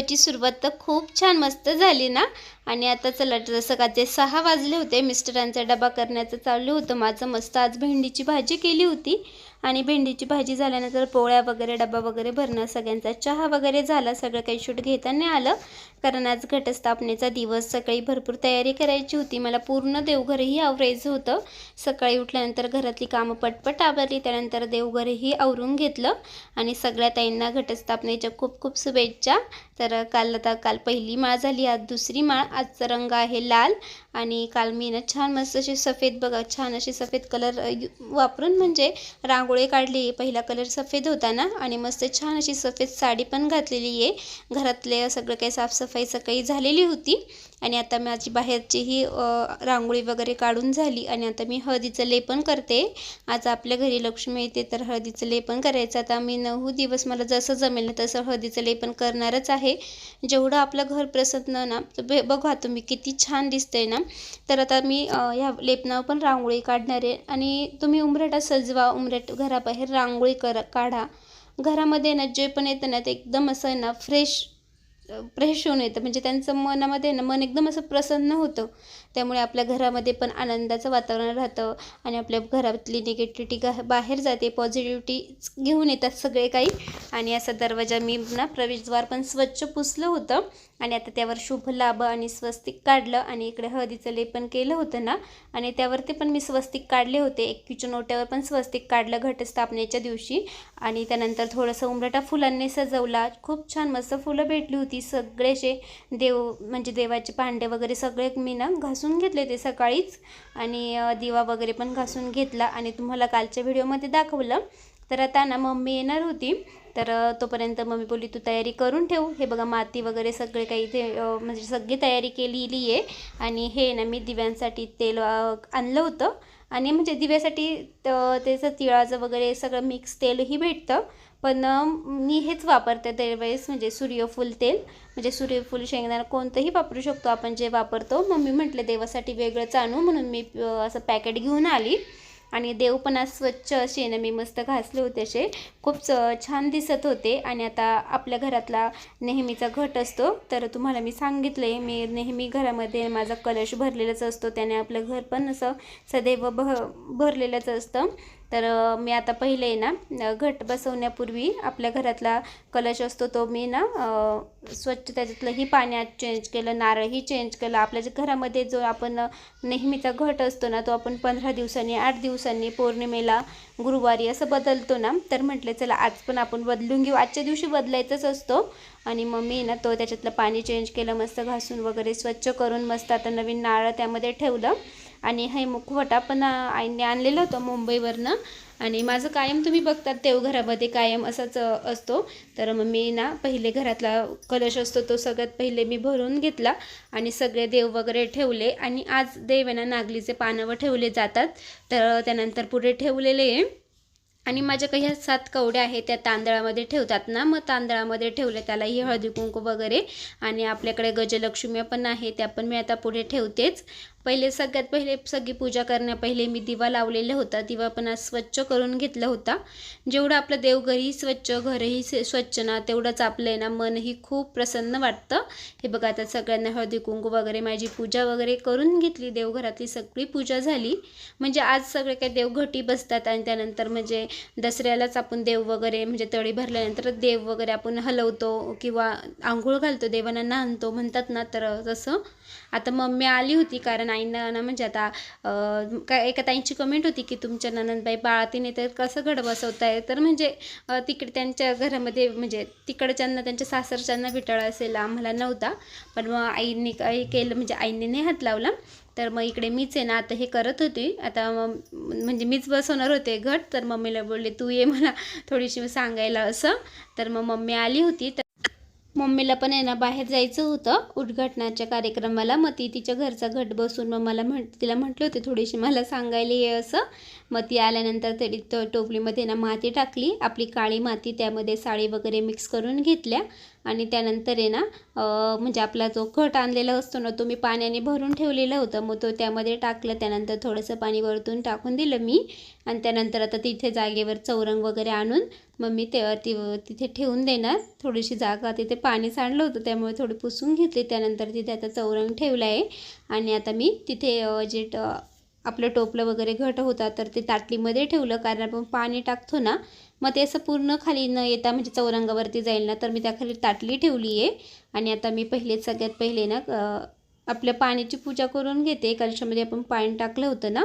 व्हिडिओची सुरुवात तर खूप छान मस्त झाली ना? आणि आता चला जसं ते सहा वाजले होते मिस्टरांचा डबा करण्याचं चालू होतं माझं मस्त आज भेंडीची भाजी केली होती. आणि भेंडीची भाजी झाल्यानंतर पोळ्या वगैरे डबा वगैरे भरणं सगळ्यांचा चहा वगैरे झाला सगळं काही शूट घेता नाही आलं. कारण आज घटस्थापनेचा दिवस सकाळी भरपूर तयारी करायची होती. मला पूर्ण देवघरही आवरायचं होतं. सकाळी उठल्यानंतर घरातली कामं पटपट आवरली त्यानंतर देवघरही आवरून घेतलं. आणि सगळ्या ताईंना घटस्थापनेच्या खूप खूप शुभेच्छा. तर काल आता काल पहिली माळ झाली आज दुसरी माळ. आजचा रंग आहे लाल आणि काल मी ना छान मस्त अशी सफेद बघा छान अशी सफेद कलर वापरून म्हणजे रांगोळी काढली. पहिला कलर सफेद होता ना आणि मस्त छान अशी सफेद साडी पण घातलेली आहे. घरातले सगळं काही साफसफाई सकाळी झालेली होती. आणि आता माझी बाहेरचीही रांगोळी वगैरे काढून झाली आणि आता मी हळदीचं लेपन करते. आज आपल्या घरी लक्ष्मी येते तर हळदीचं लेपन करायचं. आता मी नऊ दिवस मला जसं जमेल ना तसं हळदीचं लेपन करणारच आहे. जेवढं आपलं घर प्रसन्न ना बे- बघा तुम्ही किती छान दिसतंय ना. तर आता मी ह्या लेपनावर पण रांगोळी काढणार आहे. आणि तुम्ही उंबरठा सजवा उंबरठ घराबाहेर रांगोळी करा काढा. घरामध्ये ना जे पण येतं ना ते एकदम असं आहे ना फ्रेश फ्रेश होऊन येतं. म्हणजे त्यांचं मनामध्ये ना मन एकदम असं प्रसन्न होतं. त्यामुळे आपल्या घरामध्ये पण आनंदाचं वातावरण राहतं आणि आपल्या घरातली निगेटिव्हिटी गा बाहेर जाते. पॉझिटिव्हिटी घेऊन येतात सगळे काही. आणि असा दरवाजा मी ना प्रवेशद्वार पण स्वच्छ पुसलं होतं. आणि आता त्यावर शुभ लाभ आणि स्वस्तिक काढलं आणि इकडे हळदीचं लेपन केलं होतं ना. आणि त्यावरती पण मी स्वस्तिक काढले होते. एकवीच्या ओट्यावर पण स्वस्तिक काढलं घटस्थापनेच्या दिवशी. आणि त्यानंतर थोडंसं उमरटा फुलांनी सजवला. खूप छान मस्त फुलं भेटली होती. सगळेसे देव म्हणजे देवाचे भांडे वगैरे सगळे मी ना घासून घेतले ते सकाळीच. आणि दिवा वगैरे पण घासून घेतला आणि तुम्हाला कालच्या व्हिडिओमध्ये दाखवलं. तर आता ना मम्मी येणार होती. तर तोपर्यंत मम्मी बोलली तू तयारी करून ठेव. हे बघा माती वगैरे सगळे काही इथे म्हणजे सगळी तयारी केलेली आहे. आणि हे ना मी दिव्यांसाठी तेल आणलं होतं. आणि म्हणजे दिव्यासाठी त्याचं तिळाचं वगैरे सगळं मिक्स तेलही भेटतं. पण मी हेच वापरते त्यावेळेस म्हणजे सूर्यफूल तेल. म्हणजे सूर्यफूल शेंगदाणा कोणतंही वापरू शकतो आपण जे वापरतो. मम्मी म्हटलं देवासाठी वेगळंच आणू म्हणून मी असं पॅकेट घेऊन आली. आणि देव पण आज स्वच्छ असे ना मी मस्त घासले होते असे. खूप छान दिसत होते. आणि आता आपल्या घरातला नेहमीचा घट असतो. तर तुम्हाला मी सांगितलं आहे मी नेहमी घरामध्ये माझा कलश भरलेलाच असतो. त्याने आपलं घर पण असं सदैव भ भरलेलंच असतं. तर मी आता पहिले आहे ना घट बसवण्यापूर्वी आपल्या घरातला कलश असतो तो मी ना स्वच्छ त्याच्यातलंही पाण्यात चेंज केलं नारळही चेंज केलं. आपल्या जे घरामध्ये जो आपण नेहमीचा घट असतो ना तो आपण पंधरा दिवसांनी आठ दिवसांनी पौर्णिमेला गुरुवारी असं बदलतो ना तर म्हटलं चला आज पण आपण बदलून घेऊ. आजच्या दिवशी बदलायचाच असतो. आणि मग मी ना तो त्याच्यातलं पाणी चेंज केलं मस्त घासून वगैरे स्वच्छ करून मस्त आता नवीन नारळ त्यामध्ये ठेवलं. आणि हे मुखवटा पण आईने आणलेलं होतं मुंबईवरनं. आणि माझं कायम तुम्ही बघतात देवघरामध्ये कायम असाच असतो. तर मग मी ना पहिले घरातला कलश असतो तो सगळ्यात पहिले मी भरून घेतला आणि सगळे देव वगैरे ठेवले. आणि आज देव आहे ना नागलीचे पानावर ठेवले जातात. तर त्यानंतर पुढे ठेवलेले आणि माझ्या काही ह्या सात कवड्या आहेत त्या तांदळामध्ये ठेवतात ना. मग तांदळामध्ये ठेवले त्यालाही हळदी कुंकू वगैरे. आणि आपल्याकडे गजलक्ष्मी पण आहे त्या पण मी आता पुढे ठेवतेच. पहिले सगळ्यात पहिले सगळी पूजा करण्या पहिले मी दिवा लावलेला होता. दिवा पण आज स्वच्छ करून घेतला होता. जेवढं आपलं देवघरही स्वच्छ घरही स्वच्छ ना तेवढंच आपलं आहे ना मनही खूप प्रसन्न वाटतं. हे बघा आता सगळ्यांना हळदी कुंकू वगैरे माझी पूजा वगैरे करून घेतली. देवघरातली सगळी पूजा झाली. म्हणजे आज सगळे काही देवघटी बसतात आणि त्यानंतर म्हणजे दसऱ्यालाच आपण देव वगैरे म्हणजे तळी भरल्यानंतर देव वगैरे आपण हलवतो किंवा आंघोळ घालतो देवांना नाहनतो म्हणतात ना तर तसं. आता मम्मी आली होती कारण आईनं ना म्हणजे आता काय एका ताईंची कमेंट होती की तुमच्या ननंदबाई बाळातीने तर कसं घड बसवताय तर म्हणजे तिकडे त्यांच्या घरामध्ये म्हणजे तिकडच्यांना त्यांच्या सासरच्यांना विटाळ असेल आम्हाला नव्हता. पण मग आईने काही केलं म्हणजे आईने नाही हात लावला. तर मग इकडे मीच आहे ना आता हे करत होती. आता मग म्हणजे मीच बसवणार होते घट. तर मम्मीला बोलले तू ये मला थोडीशी सांगायला असं. तर मग मम्मी आली होती. मम्मीला पण आहे ना बाहेर जायचं होतं उद्घाटनाच्या कार्यक्रमाला. मग ती तिच्या घरचा घट बसून मग मला म्हण तिला म्हटले होते थोडीशी मला सांगायला ये असं. मग ती आल्यानंतर तरी टोपलीमध्ये ना माती टाकली. आपली काळी माती त्यामध्ये साडी वगैरे मिक्स करून घेतल्या. आणि त्यानंतर आहे ना म्हणजे आपला जो घट आणलेला असतो ना तो मी पाण्याने भरून ठेवलेला होता. मग तो त्यामध्ये टाकलं त्यानंतर थोडंसं पाणी वरतून टाकून दिलं मी. आणि त्यानंतर आता तिथे जागेवर चौरंग वगैरे आणून मग मी ते ती तिथे ठेवून देणार. थोडीशी जागा तिथे पाणी सांडलं होतं त्यामुळे थोडी पुसून घेतली. त्यानंतर तिथे आता चौरंग ठेवलं आहे. आणि आता मी तिथे जे ट आपलं टोपलं वगैरे घट होता तर ते ताटलीमध्ये ठेवलं. कारण आपण पाणी टाकतो ना मग ते असं पूर्ण खाली न येता म्हणजे चौरंगावरती जाईल ना तर मी त्याखाली ताटली ठेवली आहे. आणि आता मी पहिले सगळ्यात पहिले ना आपल्या पाण्याची पूजा करून घेते. कलशामध्ये आपण पाणी टाकलं होतं ना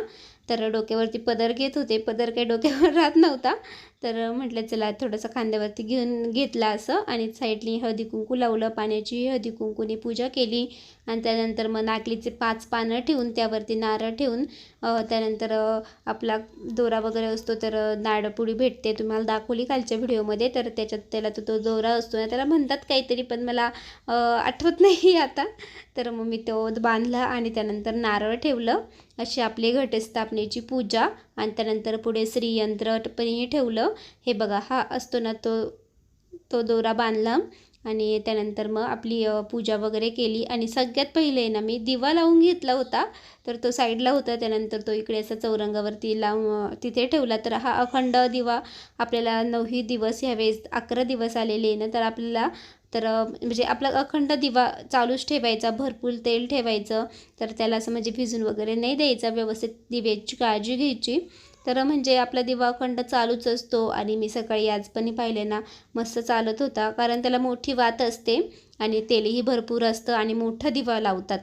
तर डोक्यावरती पदर घेत होते. पदर काही डोक्यावर राहत नव्हता. तर म्हटलं चला थोडंसं खांद्यावरती घेऊन घेतला असं आणि साईडनी हळदी कुंकू लावलं पाण्याची हळदी कुंकूने पूजा केली. आणि त्यानंतर मग नागलीचे पाच पानं ठेवून त्यावरती नारळ ठेवून त्यानंतर आपला दोरा वगैरे असतो तर अ, भेटते. तुम्हाला दाखवली कालच्या व्हिडिओमध्ये तर त्याच्यात त्याला तो तो दोरा असतो ना त्याला म्हणतात काहीतरी पण मला आठवत नाही आता. तर मग मी तो बांधला आणि त्यानंतर नारळ ठेवलं. अशी आपली घटस्थापनेची पूजा आणि त्यानंतर पुढे श्रीयंत्र पण ठेवलं. हे बघा हा असतो ना तो तो दोरा बांधला आणि त्यानंतर मग आपली पूजा वगैरे केली. आणि सगळ्यात पहिले ना मी दिवा लावून घेतला होता. तर तो साईडला होता. त्यानंतर तो इकडे असा चौरंगावरती लावून तिथे ठेवला. तर हा अखंड दिवा आपल्याला नऊही दिवस ह्यावेळेस अकरा दिवस आलेले आहे ना तर आपल्याला तर म्हणजे आपला अखंड दिवा चालूच ठेवायचा. भरपूर तेल ठेवायचं. तर त्याला असं म्हणजे भिजून वगैरे नाही द्यायचा. व्यवस्थित दिव्याची काळजी घ्यायची. तर म्हणजे आपला दिवाखंड चालूच असतो आणि मी सकाळी आज पण पाहिले ना मस्त चालत होता. कारण त्याला मोठी वात असते आणि तेलही भरपूर असतं आणि मोठा दिवा लावतात.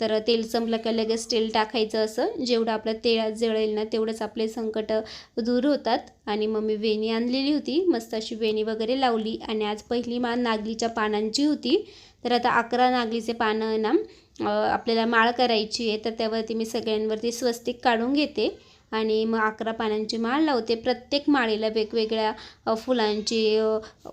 तर तेल संपलं का लगेच तेल टाकायचं असं. जेवढं आपलं तेल जळेल ना तेवढंच आपले संकट दूर होतात. आणि मग मी वेणी आणलेली होती. मस्त अशी वेणी वगैरे लावली. आणि आज पहिली माळ नागलीच्या पानांची होती. तर आता अकरा नागलीचे पानं ना आपल्याला माळ करायची आहे. तर त्यावरती मी सगळ्यांवरती स्वस्तिक काढून घेते. आणि मग अकरा पानांची माळ लावते. प्रत्येक माळेला वेगवेगळ्या फुलांची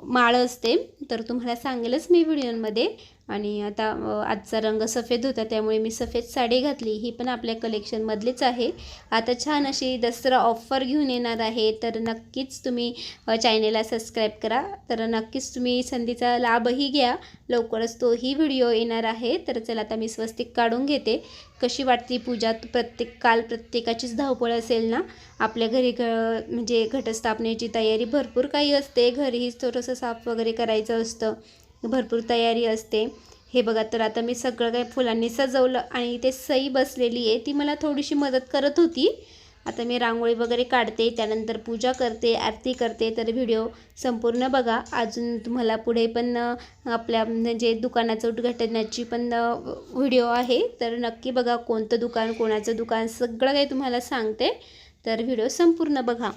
माळ असते. तर तुम्हाला सांगेलच मी व्हिडिओमध्ये. आणि आता आजचा रंग सफेद होता त्यामुळे मी सफेद साडी घातली. ही पण आपल्या कलेक्शनमधलीच आहे. आता छान अशी दसरा ऑफर घेऊन येणार आहे. तर नक्कीच तुम्ही चॅनेलला सबस्क्राईब करा. तर नक्कीच तुम्ही संधीचा लाभही घ्या. लवकरच तोही व्हिडिओ येणार आहे. तर चला आता मी स्वस्तिक काढून घेते. कशी वाटते पूजा? प्रत्येक काल प्रत्येकाचीच धावपळ असेल ना? आपल्या घरी घ म्हणजे घटस्थापनेची तयारी भरपूर काही असते. घरीही थोडंसं साफ वगैरे करायचं असतं. भरपूर तयारी असते. हे बघा तर आता मी सगळं काही फुलांनी सजवलं आणि इथे सई बसलेली आहे. ती मला थोडीशी मदत करत होती. आता मी रांगोळी वगैरे काढते त्यानंतर पूजा करते आरती करते. तर व्हिडिओ संपूर्ण बघा. अजून तुम्हाला पुढे पण आपल्या म्हणजे दुकानाचं उद्घाटनाची पण व्हिडिओ आहे. तर नक्की बघा कोणतं दुकान कोणाचं दुकान सगळं काही तुम्हाला सांगते. तर व्हिडिओ संपूर्ण बघा.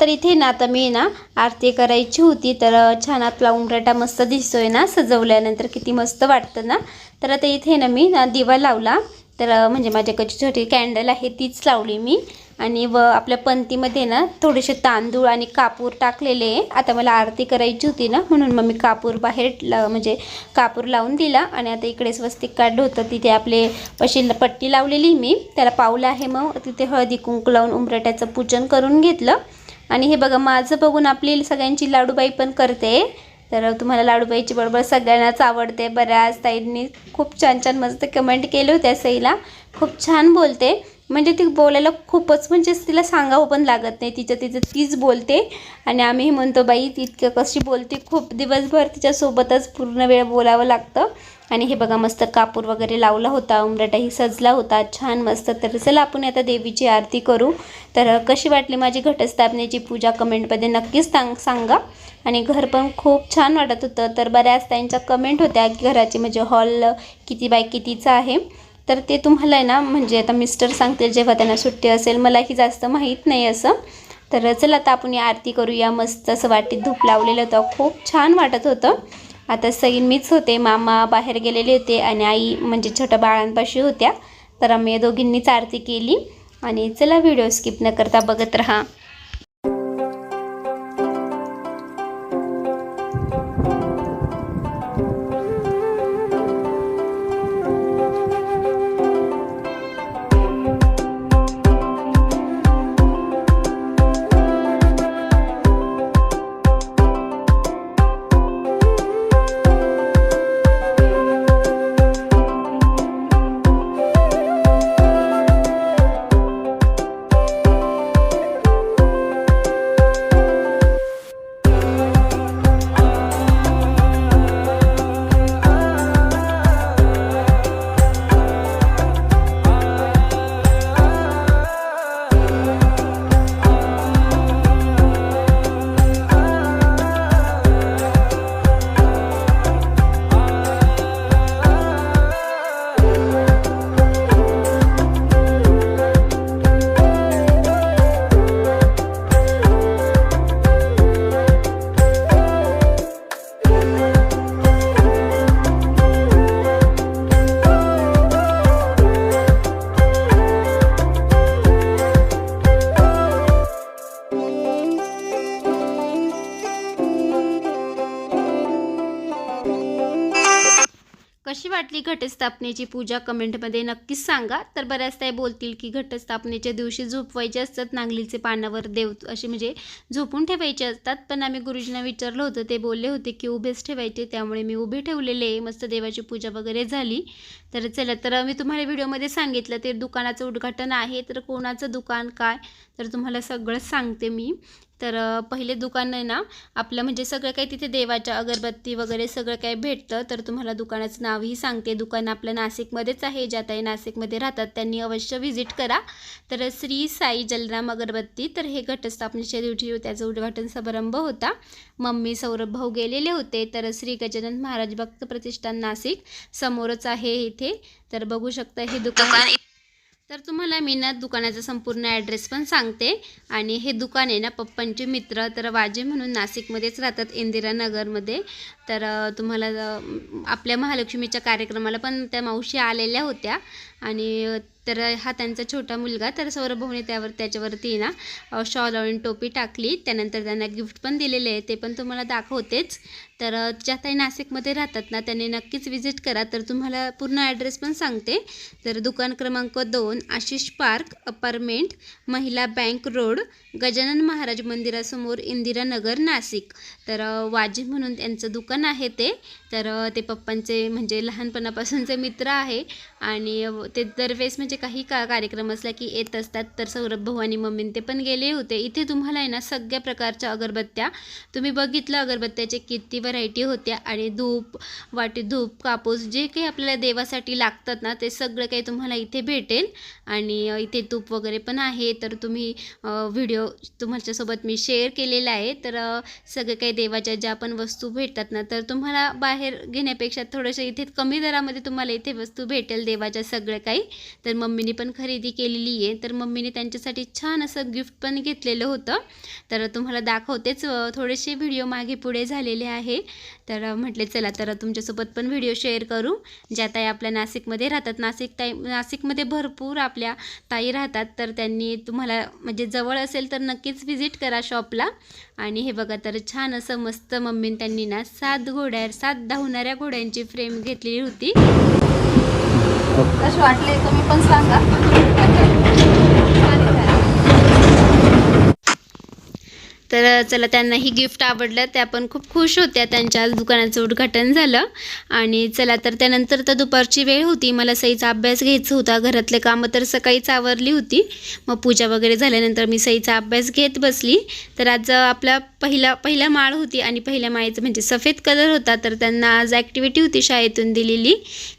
तर इथे ना आता मी ना आरती करायची होती तर छान आपला उंबराटा मस्त दिसतोय ना सजवल्यानंतर किती मस्त वाटतं ना. तर आता इथे ना मी ना दिवा लावला तर म्हणजे माझ्याकडची छोटी कॅन्डल आहे तीच लावली मी. आणि व आपल्या पंतीमध्ये ना थोडेसे तांदूळ आणि कापूर टाकलेले आहे. आता मला आरती करायची होती ना म्हणून मग मी कापूर बाहेर ला म्हणजे कापूर लावून दिला. आणि आता इकडे स्वस्तिक काढलं होतं तिथे आपले अशी पट्टी लावलेली मी. त्याला पावलं आहे मग तिथे हळदी कुंकू लावून उंबरट्याचं पूजन करून घेतलं. आणि हे बघा माझं बघून आपली सगळ्यांची लाडूबाई पण करते. तर तुम्हाला लाडूबाईची बरोबर सगळ्यांनाच आवडते. बऱ्याच ताईंनी खूप छान छान मस्त कमेंट केले होत्या सईला खूप छान बोलते. म्हणजे ती बोलायला खूपच म्हणजे तिला सांगावं पण लागत नाही. तिचं तिचं तीच बोलते. आणि आम्ही म्हणतो बाई ती इतकं कशी बोलते? खूप दिवसभर तिच्यासोबतच पूर्ण वेळ बोलावं लागतं. आणि हे बघा मस्त कापूर वगैरे लावला होता उमराटाही सजला होता छान मस्त. तर चला आपण आता देवीची आरती करू. तर कशी वाटली माझी घटस्थापनेची पूजा कमेंटमध्ये नक्कीच सांग सांगा. आणि घर पण खूप छान वाटत होतं. तर बऱ्याच त्यांच्या कमेंट होत्या की घराची म्हणजे हॉल किती बाय कितीचा आहे. तर ते तुम्हाला आहे ना म्हणजे आता मिस्टर सांगतील जेव्हा त्यांना सुट्टी असेल. मलाही जास्त माहीत नाही असं. तर चला आता आपण या आरती करूया. मस्त असं वाटीत धूप लावलेलं होतं. खूप छान वाटत होतं. आता सईन मीच होते मामा बाहेर गेलेले होते आणि आई म्हणजे छोट्या बाळांपाशी होत्या. तर आम्ही दोघींनीच आरती केली. आणि चला व्हिडिओ स्किप न करता बघत राहा. वाटली घटस्थापनेची पूजा कमेंटमध्ये नक्कीच सांगा. तर बऱ्याच ताई बोलतील की घटस्थापनेच्या दिवशी झोपवायचे असतात नांगलीचे पानावर देव असे म्हणजे झोपून ठेवायचे असतात. पण आम्ही गुरुजींना विचारलं होतं ते बोलले होते की उभेच ठेवायचे त्यामुळे मी उभे ठेवलेले मस्त देवाची पूजा वगैरे झाली. तर चला तर मी तुम्हाला व्हिडिओमध्ये सांगितलं ते दुकानाचं उद्घाटन आहे. तर कोणाचं दुकान काय? तर तुम्हाला सगळं सांगते मी. तर पहिले दुकान आहे ना आपलं म्हणजे सगळं काही तिथे देवाच्या अगरबत्ती वगैरे सगळं काही भेटतं तर तुम्हाला दुकानाचं नावही सांगते. दुकान आपलं नाशिकमध्येच आहे ज्या ताई नाशिकमध्ये राहतात त्यांनी अवश्य व्हिजिट करा. तर श्री साई जलराम अगरबत्ती तर हे घटस्थापनेच्या दिवशी त्याचं उद्घाटन समारंभ होता. मम्मी सौरभ भाऊ गेलेले होते तर श्री गजानन महाराज भक्त प्रतिष्ठान नाशिक समोरच आहे इथे. तर बघू शकता हे दुकान तर तुम्हाला मी ना दुकानाचा संपूर्ण ॲड्रेस पण सांगते. आणि हे दुकान आहे ना पप्पांचे मित्र तर वाजे म्हणून नाशिकमध्येच राहतात इंदिरानगरमध्ये तर तुम्हाला आपल्या महालक्ष्मीच्या कार्यक्रमाला पण त्या मावशी आलेल्या होत्या. आणि तर हा त्यांचा छोटा मुलगा तर सौरभ त्यावर त्याच्यावरती ना शॉल आणि टोपी टाकली. त्यानंतर त्यांना गिफ्ट पण दिलेले आहे. ते पण तुम्हाला दाखवतेच. तर ज्या ताई नाशिकमध्ये राहतात ना त्यांनी नक्कीच व्हिजिट करा. तर तुम्हाला पूर्ण ॲड्रेस पण सांगते. तर दुकान क्रमांक दोन आशिष पार्क अपार्टमेंट महिला बँक रोड गजानन महाराज मंदिरासमोर इंदिरानगर नाशिक. तर वाजी म्हणून त्यांचं दुकान आहे ते. तर ते पप्पांचे म्हणजे लहानपणापासूनचे मित्र आहे. आणि ते दरवेळेस म्हणजे म्हणजे काही का कार्यक्रम असला की येत असतात तर सौरभ भाऊ आणि मम्मीन ते पण गेले होते. इथे तुम्हाला आहे ना सगळ्या प्रकारच्या अगरबत्त्या. तुम्ही बघितलं अगरबत्त्याचे किती व्हरायटी होत्या आणि धूप वाटी धूप कापूस जे काही आपल्याला देवासाठी लागतात ना ते सगळं काही तुम्हाला इथे भेटेल. आणि इथे तूप वगैरे पण आहे तर तुम्ही व्हिडिओ तुमच्यासोबत मी शेअर केलेला आहे. तर सगळं काही देवाच्या ज्या पण वस्तू भेटतात ना तर तुम्हाला बाहेर घेण्यापेक्षा थोडंसं इथे कमी दरामध्ये तुम्हाला इथे वस्तू भेटेल देवाच्या सगळं काही. तर मम्मीने पण खरेदी केलेली आहे. तर मम्मीने त्यांच्यासाठी छान असं गिफ्ट पण घेतलेलं होतं. तर तुम्हाला दाखवतेच थोडेसे व्हिडिओ मागे पुढे झालेले आहे. तर म्हटले चला तर तुमच्यासोबत पण व्हिडिओ शेअर करू. ज्या ताई आपल्या नाशिकमध्ये राहतात. नाशिक ताई नाशिकमध्ये भरपूर आपल्या ताई राहतात. तर त्यांनी तुम्हाला म्हणजे जवळ असेल तर नक्कीच व्हिजिट करा शॉपला. आणि हे बघा तर छान असं मस्त मम्मीने त्यांनी ना सात घोड्या सात धावणाऱ्या घोड्यांची फ्रेम घेतलेली होती. कसे वाटले तुम्ही पण सांगा. तर चला त्यांनाही गिफ्ट आवडलं त्या पण खूप खुश होत्या. त्यांच्या आज दुकानाचं उद्घाटन झालं. आणि चला तर त्यानंतर तर दुपारची वेळ होती. मला सईचा अभ्यास घ्यायचा होता. घरातले कामं तर सकाळीच आवरली होती. मग पूजा वगैरे झाल्यानंतर मी सईचा अभ्यास घेत बसली. तर आज आपला पहिला पहिला माळ होती. आणि पहिल्या माळेचं म्हणजे सफेद कलर होता. तर त्यांना आज ॲक्टिव्हिटी होती शाळेतून दिलेली.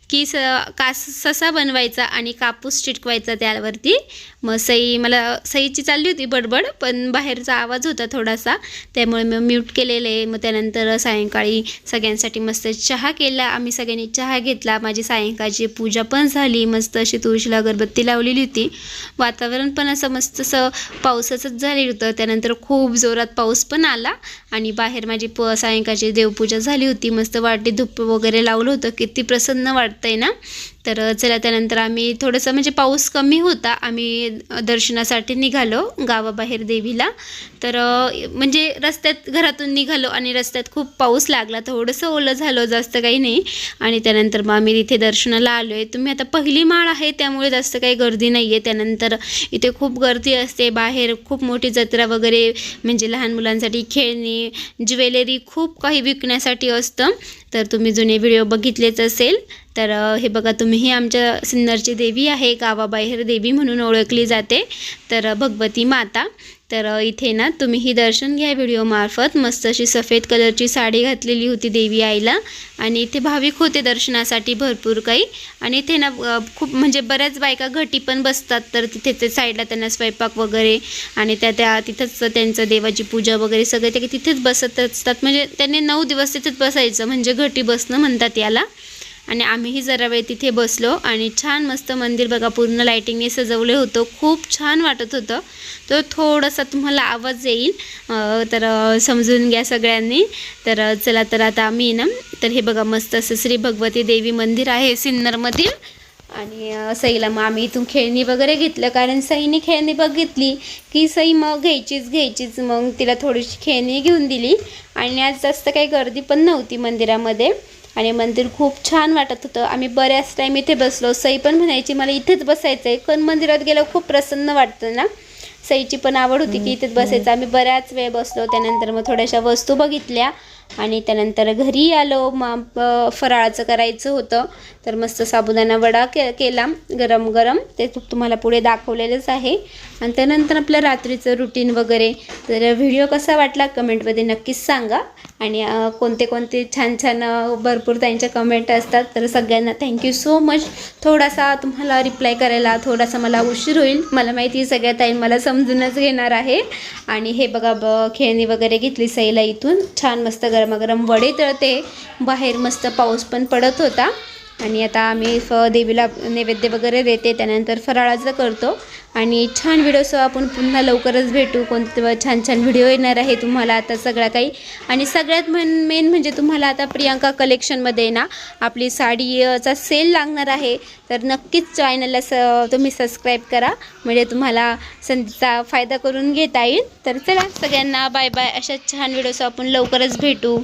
की स कास ससा बनवायचा आणि कापूस चिटकवायचा त्यावरती. मग सई मला सईची चालली होती बडबड पण बाहेरचा आवाज होता थोडासा. त्यामुळे मी म्यूट केलेले. आहे मग त्यानंतर सायंकाळी सगळ्यांसाठी मस्त चहा केला. आम्ही सगळ्यांनी चहा घेतला. माझी सायंकाळची पूजा पण झाली. मस्त अशी तुळशीला अगरबत्ती लावलेली होती. वातावरण पण असं मस्त असं पावसाचंच झालेलं होतं. त्यानंतर खूप जोरात पाऊस पण आला. आणि बाहेर माझी प सायंकाळची देवपूजा झाली होती. मस्त वाटी धूप वगैरे लावलं होतं. किती प्रसन्न वाटतंय ना? तर चला त्यानंतर आम्ही थोडंसं म्हणजे पाऊस कमी होता आम्ही दर्शनासाठी निघालो गावाबाहेर देवीला. तर म्हणजे रस्त्यात घरातून निघालो आणि रस्त्यात खूप पाऊस लागला. थोडंसं ओलं झालं जास्त काही नाही. आणि त्यानंतर मग आम्ही तिथे दर्शनाला आलो आहे तुम्ही आता पहिली माळ आहे त्यामुळे जास्त काही गर्दी नाही आहे त्यानंतर इथे खूप गर्दी असते. बाहेर खूप मोठी जत्रा वगैरे म्हणजे लहान मुलांसाठी खेळणी ज्वेलरी खूप काही विकण्यासाठी असतं. तर तुम्ही जुने व्हिडिओ बघितलेच असेल. तर हे बघा तुम्ही ही आमच्या सिन्नरची देवी आहे गावाबाहेर देवी म्हणून ओळखली जाते. तर भगवती माता. तर इथे ना तुम्ही ही दर्शन घ्या व्हिडिओमार्फत मस्त अशी सफेद कलरची साडी घातलेली होती देवी आईला. आणि इथे भाविक होते दर्शनासाठी भरपूर काही. आणि इथे ना खूप म्हणजे बऱ्याच बायका घटी पण बसतात. तर तिथे ते साईडला त्यांना स्वयंपाक वगैरे आणि त्या त्या तिथंच त्यांचं देवाची पूजा वगैरे सगळे ते तिथेच बसत असतात. म्हणजे त्यांनी नऊ दिवस तिथेच बसायचं. म्हणजे घटी बसणं म्हणतात याला. आणि आम्हीही जरा वेळ तिथे बसलो आणि छान मस्त मंदिर बघा पूर्ण लाईटिंगने सजवलं होतं. खूप छान वाटत होतं. तर थोडासा तुम्हाला आवाज येईल. तर समजून घ्या सगळ्यांनी. तर चला तर आता आम्ही ना तर हे बघा मस्त असं श्री भगवती देवी मंदिर आहे सिन्नरमधील. आणि सईला मग आम्ही इथून खेळणी वगैरे घेतलं. कारण सईने खेळणी बघितली की सई मग घ्यायचीच घ्यायचीच. मग तिला थोडीशी खेळणी घेऊन दिली. आणि आज जास्त काही गर्दी पण नव्हती मंदिरामध्ये. आणि मंदिर खूप छान वाटत होतं. आम्ही बऱ्याच टाईम इथे बसलो. सई पण म्हणायची मला इथेच बसायचं आहे पण मंदिरात गेल्यावर खूप प्रसन्न वाटतं ना. सईची पण आवड होती की इथेच बसायचं. आम्ही बऱ्याच वेळ बसलो. त्यानंतर मग थोड्याशा वस्तू बघितल्या. आणि त्यानंतर घरी आलो मग फराळाचं करायचं होतं. तर मस्त साबुदाणा वडा के केला गरम गरम. ते तुम्हाला पुढे दाखवलेलंच आहे. आणि त्यानंतर आपलं रात्रीचं रुटीन वगैरे. तर व्हिडिओ कसा वाटला कमेंटमध्ये नक्कीच सांगा. आणि कोणते कोणते छान छान भरपूर त्यांच्या कमेंट असतात तर सगळ्यांना थँक्यू सो मच थोडासा तुम्हाला रिप्लाय करायला थोडासा मला उशीर होईल. मला माहिती आहे सगळ्या ताई मला समजूनच घेणार आहे. आणि हे बघा ब खेळणी वगैरे घेतली सईला इथून. छान मस्त गरमागरम वडे तळते. बाहेर मस्त पाऊस पण पडत होता. आणि आता आम्ही फ देवीला नैवेद्य वगैरे देते त्यानंतर फराळाचं करतो. आणि छान व्हिडिओसह आपण पुन्हा लवकरच भेटू. कोणतं छान छान व्हिडिओ येणार आहे तुम्हाला आता सगळा काही. आणि सगळ्यात म्हण मेन म्हणजे तुम्हाला आता प्रियांका कलेक्शनमध्ये ना आपली साडीचा सेल लागणार आहे. तर नक्कीच चॅनलला स तुम्ही सबस्क्राईब करा. म्हणजे तुम्हाला संधीचा फायदा करून घेता येईल. तर चला सगळ्यांना बाय बाय अशा छान व्हिडिओसह आपण लवकरच भेटू.